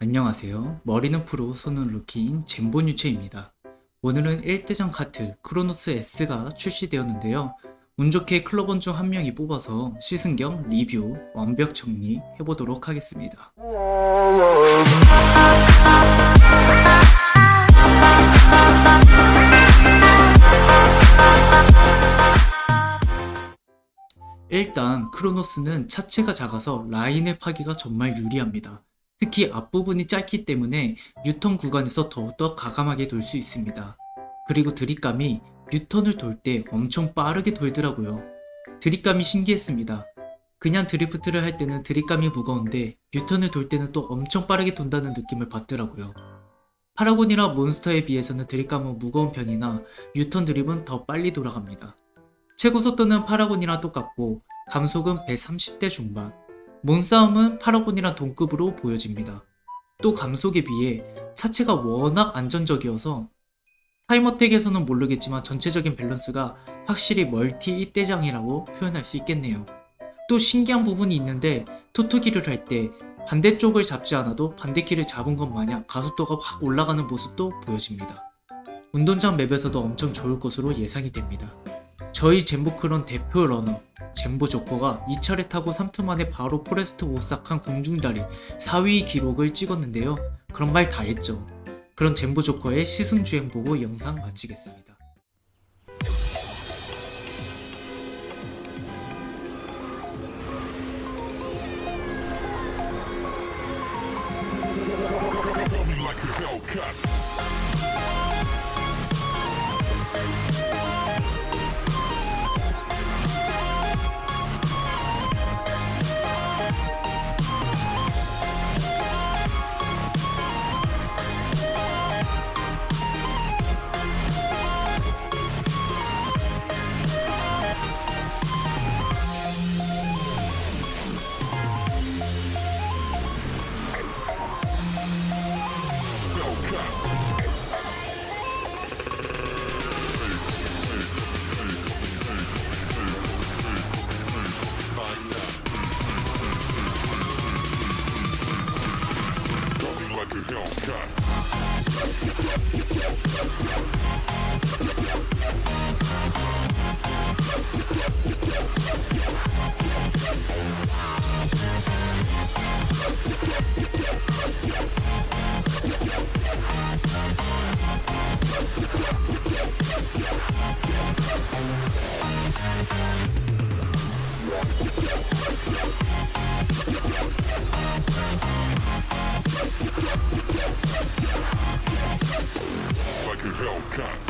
안녕하세요. 머리는 프로, 손은 루키인 젠보뉴체입니다. 오늘은 1대장 카트 크로노스 S가 출시되었는데요. 운 좋게 클로번 중 한 명이 뽑아서 시승경 리뷰 완벽 정리 해보도록 하겠습니다. 일단 크로노스는 차체가 작아서 라인을 파기가 정말 유리합니다. 특히 앞부분이 짧기 때문에 유턴 구간에서 더욱더 가감하게 돌 수 있습니다. 그리고 드립감이 유턴을 돌 때 엄청 빠르게 돌더라고요. 드립감이 신기했습니다. 그냥 드리프트를 할 때는 드립감이 무거운데 유턴을 돌 때는 또 엄청 빠르게 돈다는 느낌을 받더라고요. 파라곤이나 몬스터에 비해서는 드립감은 무거운 편이나 유턴 드립은 더 빨리 돌아갑니다. 최고 속도는 파라곤이랑 똑같고 감속은 130대 중반, 몸싸움은 파라곤이랑 동급으로 보여집니다. 또 감속에 비해 차체가 워낙 안전적이어서 타이머택에서는 모르겠지만 전체적인 밸런스가 확실히 멀티 이대장이라고 표현할 수 있겠네요. 또 신기한 부분이 있는데 토토기를 할 때 반대쪽을 잡지 않아도 반대키를 잡은 것 마냥 가속도가 확 올라가는 모습도 보여집니다. 운동장 맵에서도 엄청 좋을 것으로 예상이 됩니다. 저희 젠보크런 대표 러너 젠보 조커가 2차례 타고 3트 만에 바로 포레스트 오싹한 공중다리 4위 기록을 찍었는데요. 그런 말 다 했죠. 그런 젠보 조커의 시승주행 보고 영상 마치겠습니다. Cut. Like a hell cat.